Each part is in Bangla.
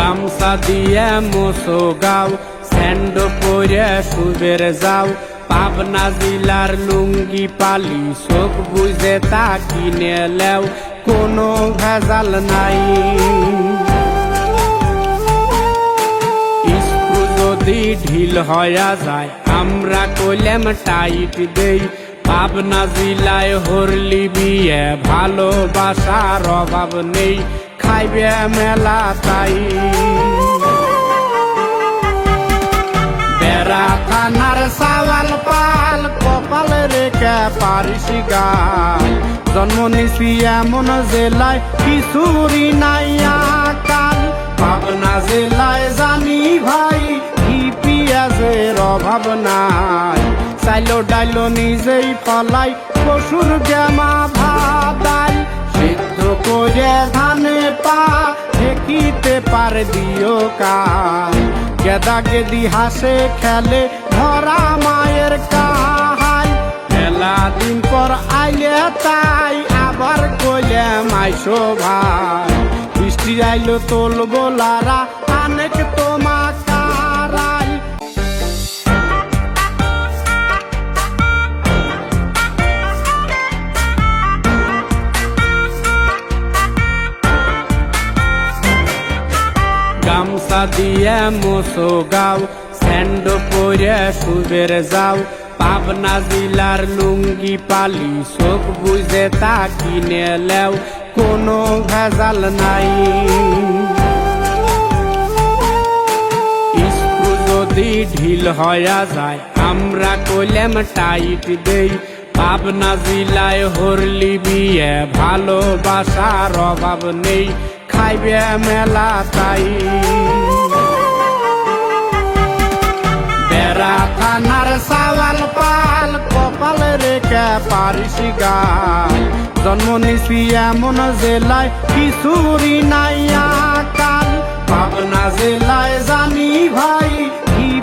গামছা দিয়ে মোসো গাও, স্যান্ড পরে সুবের যাও। পাবনা জিলার লুঙ্গি পালি, চোখ বুঝে তা কিনে লেও। কোনো ভেজাল নাই। যদি ঢিল হয়ে যায়, আমরা কইলাম টাইট দেই। পাবনা জিলায় হরলি বিয়ে ভালোবাসার অভাব নেই, খাইবে মেলা তাই। বেড়া থানার সাওয়াল পাল, কপাল রেখে পারিস গাল। জন্ম নিছি এমন জেলায় কিছুরি নাই কাল পাবনা জেলায় ডাইলো নিজেই ফলাই পশুর গেমা ভাদাই সিদ্ধ করে ধানে পা দেখিতে পারে দিও কাল। গেদা গেদি হাসে খেলে ধরা মায়ের কাহাই। মেলা দিন পর আইলে তাই আবার কইলে মাইশো ভাই বৃষ্টি আইলো তোল বোলারা অনেক তোমা গামছা দিয়ে মোসো গাও, স্যান্ড পরে সুবের যাও। পাবনা জিলার লুঙ্গি পালি, চোখ বুঝে তা কিনে লেও। কোনো ভেজাল নাই। যদি ঢিল হয়ে যায়, আমরা কইলাম টাইট দেই। পাবনা জিলায় হরলি বিয়ে, ভালোবাসার অভাব নেই। খাইবে মেলা তাই। বেড়া থানার পাল, কপাল রেখে পারিস জন্ম নিছি এমন জেলায় নাই কাল পাবনা জেলায় জানি ভাই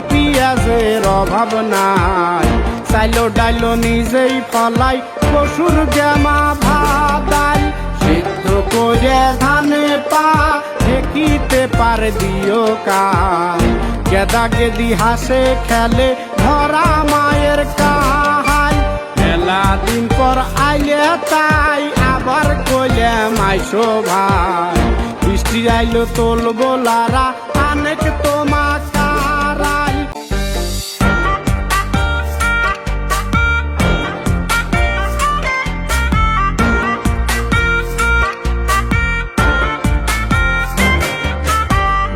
পিয়াজের অভাব নাই। চাইলো ডাইলো নিজেই ফলাই পশুর গেমা ভাদাই। সিদ্ধ করে ধানে পা ঠেকিতে পারে দিও কাল গেদা গেদি হাসে খেলে ধরা মায়ের কাহাই। মেলা দিন পর আইলে তাই আবার কইলে মাইশো ভাই বৃষ্টি আইলো তোল বোলারা অনেক তোমা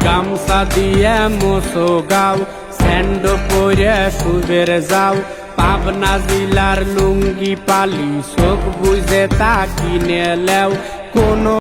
গামছা দিয়ে মোসো গাও, স্যান্ড পরে সুবের যাও। পাবনা জিলার লুঙ্গি পালি, চোখ বুঝে তা কিনে লেও। কোনো